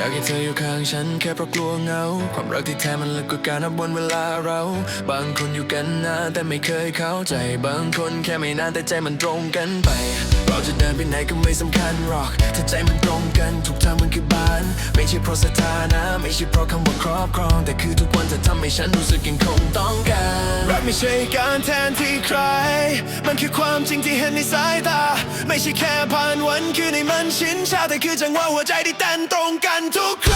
เธออยู่ข้างฉันแค่เพราะกลัวเหงา ความรักที่แท้มันลึกกว่าการนับวันเวลาเรา บางคนอยู่กันนานแต่ไม่เคยเข้าใจ บางคนแค่ไม่นานแต่ใจมันตรงกันไป เราจะเดินไปไหนก็ไม่สำคัญหรอก ถ้าใจมันตรงกันทุกทางมันคือบ้าน ไม่ใช่เพราะสถานะ ไม่ใช่เพราะคำว่าครอบครอง แต่คือทุกวันจะทำให้ฉันรู้สึกยังคงต้องการรักไม่ใช่การแทนที่ใคร มันคือความจริงที่เห็นในสายตา ไม่ใช่แค่ผ่านวันคือในมันชินชาแต่คือจังหวะหัวใจที่เต้นตรงกันทุกค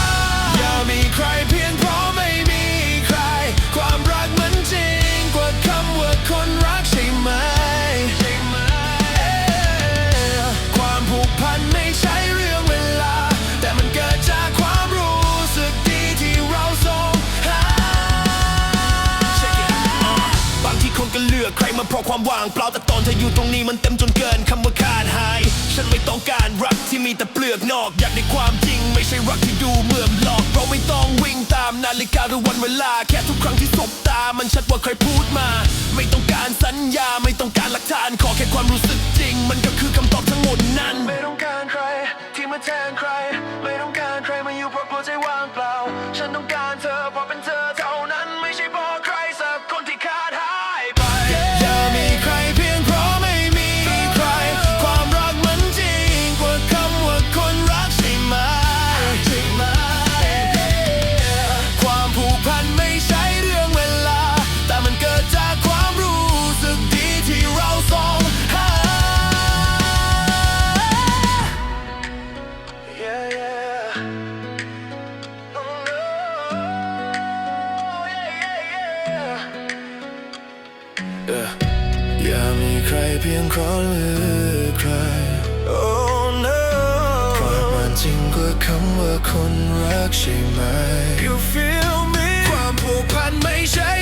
มาเพราะความว่างเปล่าแต่ตอนเธออยู่ตรงนี้มันเต็มจนเกินคำว่าขาดหาย ฉันไม่ต้องการรักที่มีแต่เปลือกนอก อยากได้ความจริง ไม่ใช่รักที่ดูเหมือนหลอก เราไม่ต้องวิ่งตามนาฬิกาหรือวันเวลา แค่ทุกครั้งที่สบตา มันชัดว่าใครพูดมา ไม่ต้องการสัญญาไม่ต้องการหลักฐานขอแค่ความรู้สึกจริง มันก็คือคำตอบทั้งหมดนั้น ไม่ต้องการใครที่มาแทนใคร มีใครเพียงครอหรือใคร Oh no ความมันจริงกว่าคำว่าคนรักใช่ไหม You feel me ความผูกพันไม่ใช่